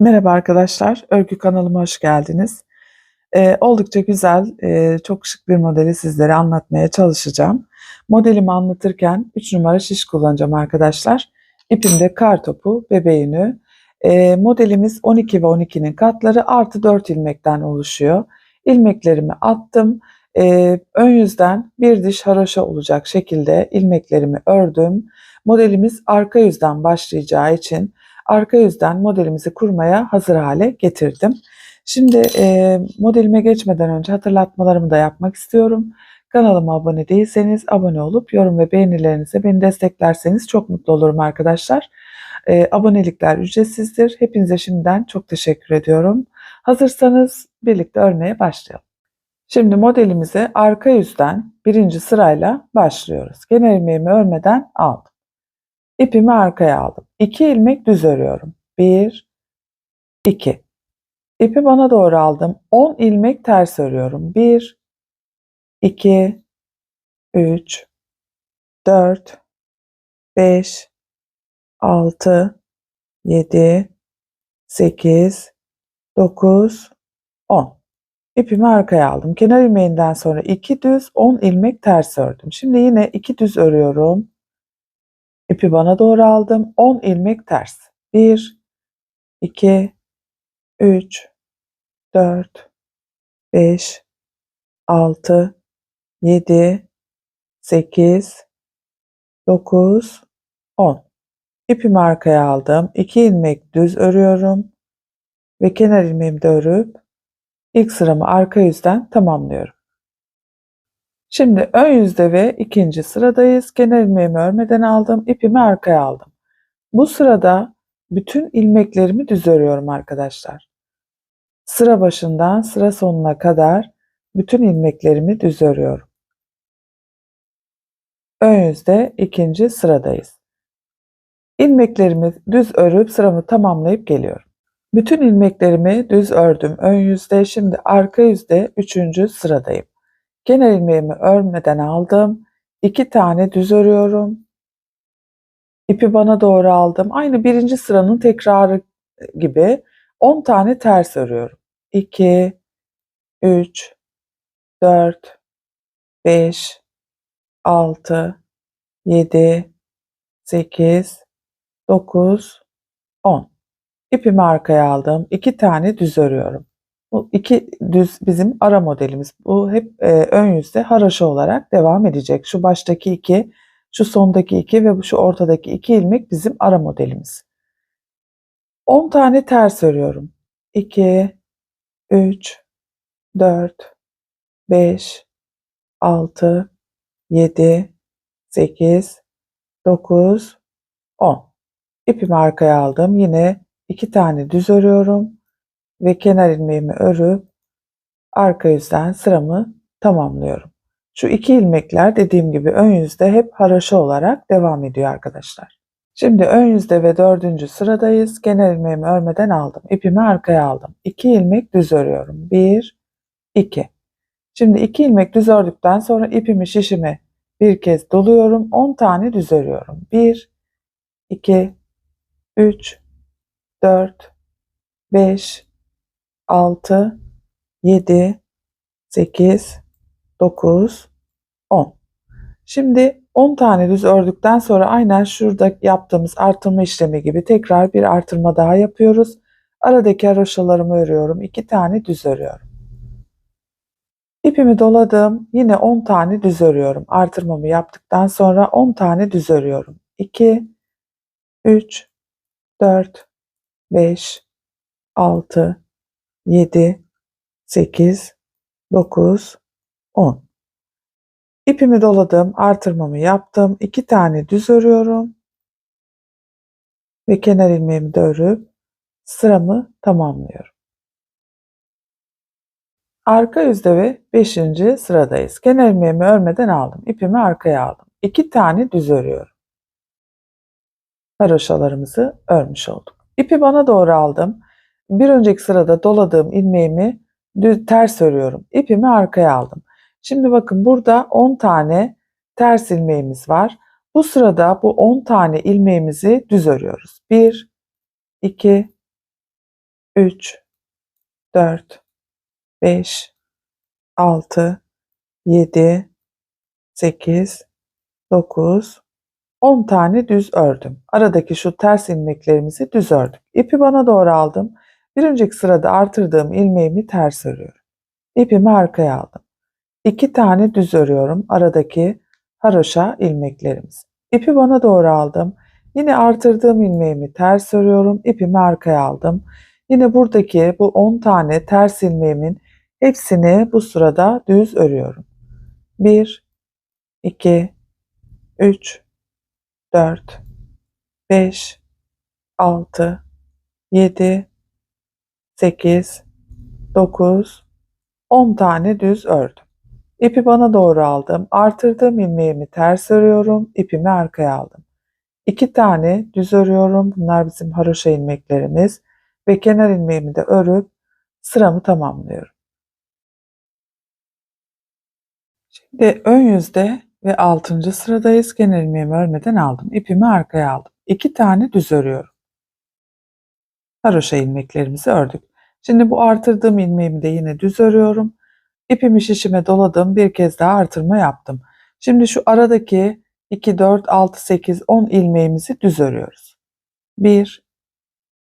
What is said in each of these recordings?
Merhaba arkadaşlar, örgü kanalıma hoş geldiniz. Ee, oldukça güzel, e, çok şık bir modeli sizlere anlatmaya çalışacağım. Modelimi anlatırken 3 numara şiş kullanacağım arkadaşlar. İpimde kar topu, bebeğini. Ee, modelimiz 12 ve 12'nin katları artı 4 ilmekten oluşuyor. İlmeklerimi attım. Ee, ön yüzden bir diş haroşa olacak şekilde ilmeklerimi ördüm. Modelimiz arka yüzden başlayacağı için arka yüzden modelimizi kurmaya hazır hale getirdim. Şimdi e, modelime geçmeden önce hatırlatmalarımı da yapmak istiyorum. Kanalıma abone değilseniz abone olup yorum ve beğenilerinize beni desteklerseniz çok mutlu olurum arkadaşlar. E, abonelikler ücretsizdir. Hepinize şimdiden çok teşekkür ediyorum. Hazırsanız birlikte örmeye başlayalım. Şimdi modelimize arka yüzden birinci sırayla başlıyoruz. Genel ilmeğimi örmeden aldım. İpimi arkaya aldım. 2 ilmek düz örüyorum. 1 2 İpi bana doğru aldım. 10 ilmek ters örüyorum. 1 2 3 4 5 6 7 8 9 10 İpimi arkaya aldım. Kenar ilmeğinden sonra 2 düz 10 ilmek ters ördüm. Şimdi yine 2 düz örüyorum. İpi bana doğru aldım. 10 ilmek ters. 1 2 3 4 5 6 7 8 9 10 İpimi arkaya aldım. 2 ilmek düz örüyorum ve kenar ilmeğimi de örüp ilk sıramı arka yüzden tamamlıyorum. Şimdi ön yüzde ve ikinci sıradayız. Kenar ilmeğimi örmeden aldım. ipimi arkaya aldım. Bu sırada bütün ilmeklerimi düz örüyorum arkadaşlar. Sıra başından sıra sonuna kadar bütün ilmeklerimi düz örüyorum. Ön yüzde ikinci sıradayız. İlmeklerimi düz örüp sıramı tamamlayıp geliyorum. Bütün ilmeklerimi düz ördüm ön yüzde. Şimdi arka yüzde üçüncü sıradayım. Genel ilmeğimi örmeden aldım. 2 tane düz örüyorum. İpi bana doğru aldım. Aynı birinci sıranın tekrarı gibi 10 tane ters örüyorum. 2 3 4 5 6 7 8 9 10 İpimi arkaya aldım. 2 tane düz örüyorum. Bu iki düz bizim ara modelimiz. Bu hep e, ön yüzde haraşo olarak devam edecek. Şu baştaki iki, şu sondaki iki ve şu ortadaki iki ilmek bizim ara modelimiz. 10 tane ters örüyorum. 2, 3, 4, 5, 6, 7, 8, 9, 10. İpimi arkaya aldım. Yine iki tane düz örüyorum ve kenar ilmeğimi örüp arka yüzden sıramı tamamlıyorum. Şu iki ilmekler dediğim gibi ön yüzde hep haraşo olarak devam ediyor arkadaşlar. Şimdi ön yüzde ve dördüncü sıradayız. Genel ilmeğimi örmeden aldım. İpimi arkaya aldım. 2 ilmek düz örüyorum. 1, 2. Şimdi 2 ilmek düz ördükten sonra ipimi şişime bir kez doluyorum. 10 tane düz örüyorum. 1, 2, 3, 4, 5, 6, 7, 8, 9, 10. Şimdi 10 tane düz ördükten sonra aynen şurada yaptığımız artırma işlemi gibi tekrar bir artırma daha yapıyoruz. Aradaki haroşalarımı örüyorum. 2 tane düz örüyorum. İpimi doladım. Yine 10 tane düz örüyorum. Artırmamı yaptıktan sonra 10 tane düz örüyorum. 2, 3, 4, 5, 6, 7, 8, 9, 10. İpimi doladım, artırmamı yaptım. 2 tane düz örüyorum. Ve kenar ilmeğimi de örüp sıramı tamamlıyorum. Arka yüzde ve 5. sıradayız. Kenar ilmeğimi örmeden aldım. İpimi arkaya aldım. 2 tane düz örüyorum. Haroşalarımızı örmüş olduk. İpi bana doğru aldım. Bir önceki sırada doladığım ilmeğimi düz ters örüyorum. İpimi arkaya aldım. Şimdi bakın burada 10 tane ters ilmeğimiz var. Bu sırada bu 10 tane ilmeğimizi düz örüyoruz. 1 2 3, 4, 5, 6, 7, 8, 9, 10 tane düz ördüm. Aradaki şu ters ilmeklerimizi düz ördük. İpi bana doğru aldım. Bir önceki sırada artırdığım ilmeğimi ters örüyorum. İpimi arkaya aldım. 2 tane düz örüyorum aradaki haroşa ilmeklerimizi. İpi bana doğru aldım. Yine artırdığım ilmeğimi ters örüyorum. İpimi arkaya aldım. Yine buradaki bu 10 tane ters ilmeğimin hepsini bu sırada düz örüyorum. 1 2 3 4 5 6 7 8 9 10 tane düz ördüm. İpi bana doğru aldım. Artırdığım ilmeğimi ters örüyorum. İpimi arkaya aldım. 2 tane düz örüyorum. Bunlar bizim haroşa ilmeklerimiz ve kenar ilmeğimi de örüp sıramı tamamlıyorum. Şimdi ön yüzde ve 6. sıradayız. Kenar ilmeğimi örmeden aldım. İpimi arkaya aldım. 2 tane düz örüyorum. Haroşa ilmeklerimizi ördük. Şimdi bu artırdığım ilmeğimi de yine düz örüyorum. İpimi şişime doladım. Bir kez daha artırma yaptım. Şimdi şu aradaki 2, 4, 6, 8, 10 ilmeğimizi düz örüyoruz. 1,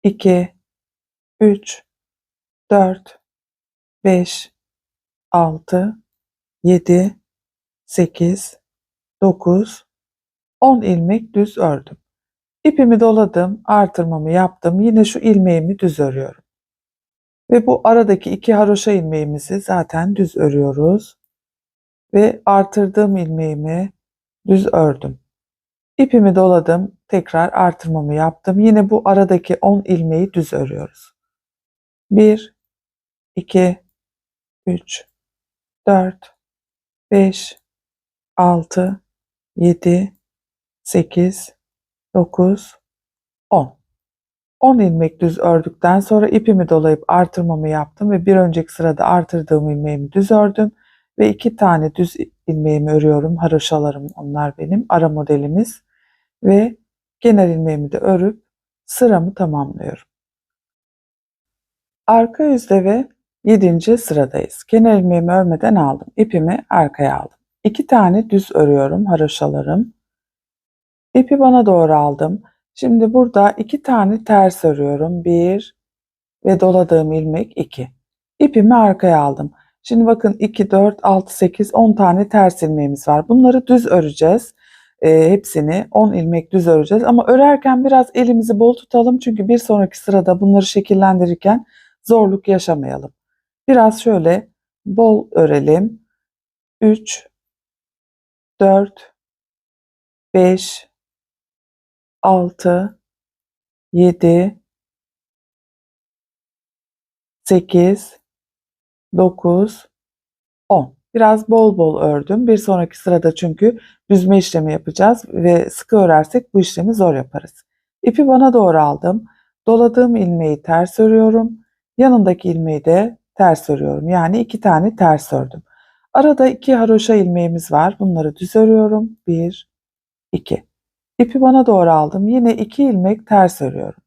2, 3, 4, 5, 6, 7, 8, 9, 10 ilmek düz ördüm. İpimi doladım, artırmamı yaptım. Yine şu ilmeğimi düz örüyorum. Ve bu aradaki iki haroşa ilmeğimizi zaten düz örüyoruz. Ve artırdığım ilmeğimi düz ördüm. İpimi doladım, tekrar artırmamı yaptım. Yine bu aradaki 10 ilmeği düz örüyoruz. 1 2 3 4 5 6 7 8 9 10 10 ilmek düz ördükten sonra ipimi dolayıp artırmamı yaptım ve bir önceki sırada artırdığım ilmeğimi düz ördüm ve iki tane düz ilmeğimi örüyorum. Haroşalarım onlar benim ara modelimiz ve kenar ilmeğimi de örüp sıramı tamamlıyorum. Arka yüzde ve 7. sıradayız. Kenar ilmeğimi örmeden aldım. İpimi arkaya aldım. 2 tane düz örüyorum haroşalarım. İpi bana doğru aldım. Şimdi burada 2 tane ters örüyorum. 1 ve doladığım ilmek 2. İpimi arkaya aldım. Şimdi bakın 2, 4, 6, 8, 10 tane ters ilmeğimiz var. Bunları düz öreceğiz. E, hepsini 10 ilmek düz öreceğiz. Ama örerken biraz elimizi bol tutalım. Çünkü bir sonraki sırada bunları şekillendirirken zorluk yaşamayalım. Biraz şöyle bol örelim. 3, 4, 5, 6, 7, 8, 9, 10. Biraz bol bol ördüm. Bir sonraki sırada çünkü düzme işlemi yapacağız ve sıkı örersek bu işlemi zor yaparız. İpi bana doğru aldım. Doladığım ilmeği ters örüyorum. Yanındaki ilmeği de ters örüyorum. Yani iki tane ters ördüm. Arada iki haroşa ilmeğimiz var. Bunları düz örüyorum. Bir, iki. İpi bana doğru aldım. Yine iki ilmek ters örüyorum.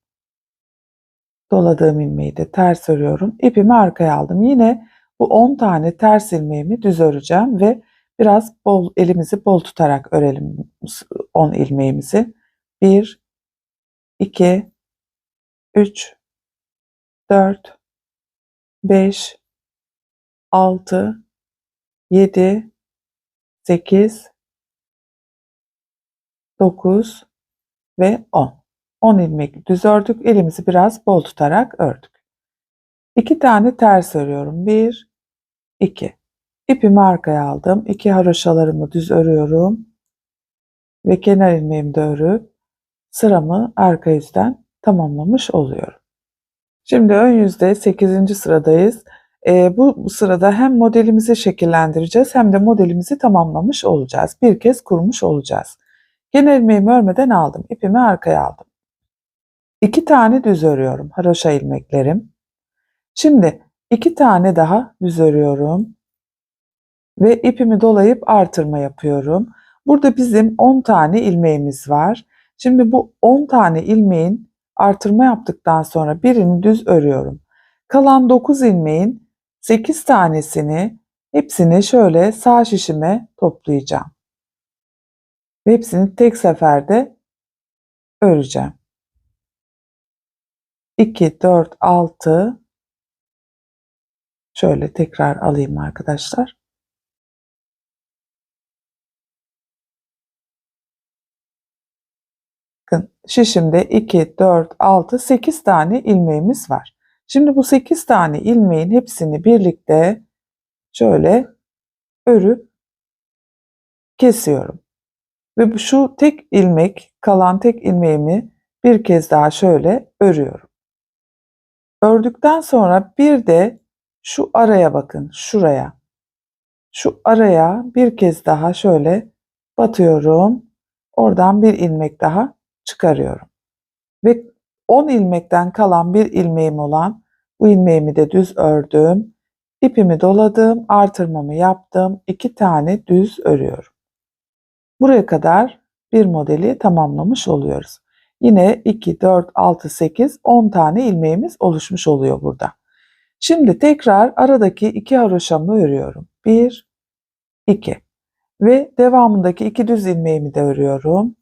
Doladığım ilmeği de ters örüyorum. İpimi arkaya aldım. Yine bu 10 tane ters ilmeğimi düz öreceğim ve biraz bol elimizi bol tutarak örelim 10 ilmeğimizi. 1 2 3 4 5 6 7 8 9 ve 10. 10 ilmek düz ördük. Elimizi biraz bol tutarak ördük. 2 tane ters örüyorum. 1 2. İpimi arkaya aldım. 2 haroşalarımı düz örüyorum. Ve kenar ilmeğimi de örüp sıramı arka yüzden tamamlamış oluyorum. Şimdi ön yüzde 8. sıradayız. E, bu sırada hem modelimizi şekillendireceğiz hem de modelimizi tamamlamış olacağız. Bir kez kurmuş olacağız. Kenar ilmeğimi örmeden aldım. İpimi arkaya aldım. İki tane düz örüyorum. Haroşa ilmeklerim. Şimdi iki tane daha düz örüyorum. Ve ipimi dolayıp artırma yapıyorum. Burada bizim 10 tane ilmeğimiz var. Şimdi bu 10 tane ilmeğin artırma yaptıktan sonra birini düz örüyorum. Kalan 9 ilmeğin 8 tanesini hepsini şöyle sağ şişime toplayacağım. Hepsini tek seferde öreceğim. 2, 4, 6 şöyle tekrar alayım arkadaşlar. Bakın şişimde 2, 4, 6, 8 tane ilmeğimiz var. Şimdi bu 8 tane ilmeğin hepsini birlikte şöyle örüp kesiyorum. Ve şu tek ilmek, kalan tek ilmeğimi bir kez daha şöyle örüyorum. Ördükten sonra bir de şu araya bakın, şuraya. Şu araya bir kez daha şöyle batıyorum. Oradan bir ilmek daha çıkarıyorum. Ve 10 ilmekten kalan bir ilmeğim olan bu ilmeğimi de düz ördüm. İpimi doladım, artırmamı yaptım. 2 tane düz örüyorum. Buraya kadar bir modeli tamamlamış oluyoruz. Yine 2, 4, 6, 8, 10 tane ilmeğimiz oluşmuş oluyor burada. Şimdi tekrar aradaki iki haroşamı örüyorum. 1, 2 ve devamındaki iki düz ilmeğimi de örüyorum.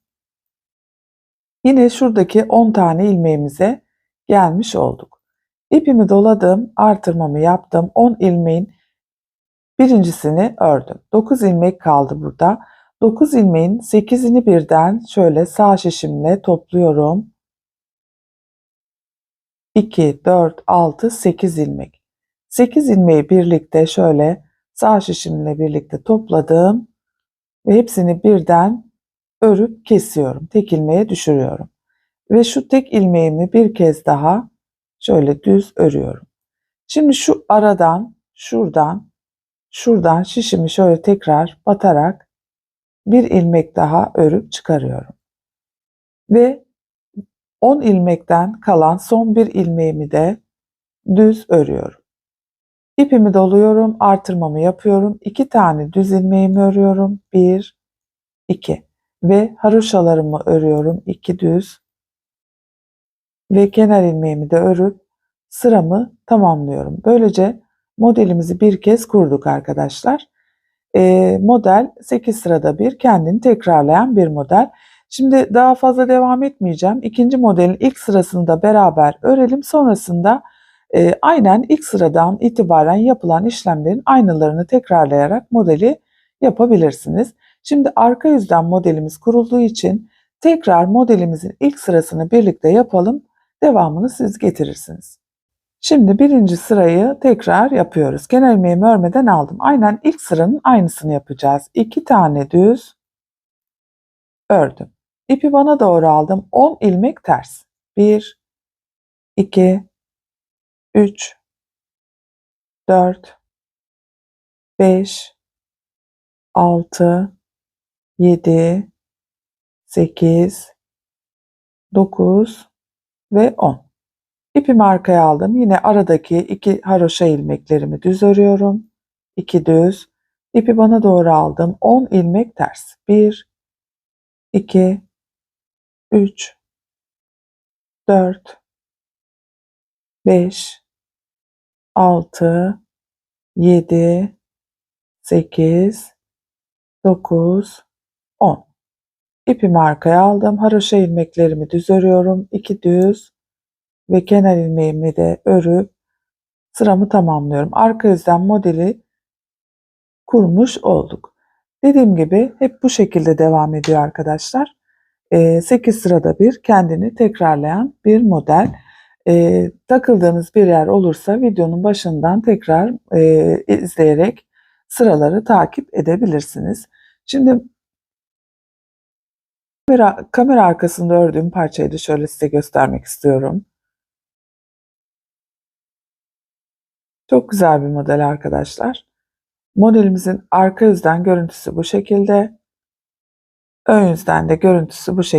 Yine şuradaki 10 tane ilmeğimize gelmiş olduk. İpimi doladım, artırmamı yaptım. 10 ilmeğin birincisini ördüm. 9 ilmek kaldı burada. 9 ilmeğin 8'ini birden şöyle sağ şişimle topluyorum. 2, 4, 6, 8 ilmek. 8 ilmeği birlikte şöyle sağ şişimle birlikte topladım ve hepsini birden örüp kesiyorum. Tek ilmeğe düşürüyorum. Ve şu tek ilmeğimi bir kez daha şöyle düz örüyorum. Şimdi şu aradan, şuradan, şuradan şişimi şöyle tekrar batarak bir ilmek daha örüp çıkarıyorum. Ve 10 ilmekten kalan son bir ilmeğimi de düz örüyorum. İpimi doluyorum, artırmamı yapıyorum. 2 tane düz ilmeğimi örüyorum. 1 2 ve haroşalarımı örüyorum. 2 düz ve kenar ilmeğimi de örüp sıramı tamamlıyorum. Böylece modelimizi bir kez kurduk arkadaşlar. E, model 8 sırada bir kendini tekrarlayan bir model. Şimdi daha fazla devam etmeyeceğim. İkinci modelin ilk sırasını da beraber örelim. Sonrasında e, aynen ilk sıradan itibaren yapılan işlemlerin aynılarını tekrarlayarak modeli yapabilirsiniz. Şimdi arka yüzden modelimiz kurulduğu için tekrar modelimizin ilk sırasını birlikte yapalım. Devamını siz getirirsiniz. Şimdi birinci sırayı tekrar yapıyoruz. Kenar ilmeğimi örmeden aldım. Aynen ilk sıranın aynısını yapacağız. İki tane düz ördüm. İpi bana doğru aldım. 10 ilmek ters. 1 2 3 4 5 6 7 8 9 ve 10. İpimi arkaya aldım. Yine aradaki iki haroşa ilmeklerimi düz örüyorum. 2 düz. İpi bana doğru aldım. 10 ilmek ters. 1 2 3 4 5 6 7 8 9 10 İpimi arkaya aldım. Haroşa ilmeklerimi düz örüyorum. 2 düz ve kenar ilmeğimi de örüp sıramı tamamlıyorum. Arka yüzden modeli kurmuş olduk. Dediğim gibi hep bu şekilde devam ediyor arkadaşlar. 8 sırada bir kendini tekrarlayan bir model. E, takıldığınız bir yer olursa videonun başından tekrar e, izleyerek sıraları takip edebilirsiniz. Şimdi kamera arkasında ördüğüm parçayı da şöyle size göstermek istiyorum. Çok güzel bir model arkadaşlar. Modelimizin arka yüzden görüntüsü bu şekilde. Ön yüzden de görüntüsü bu şekilde.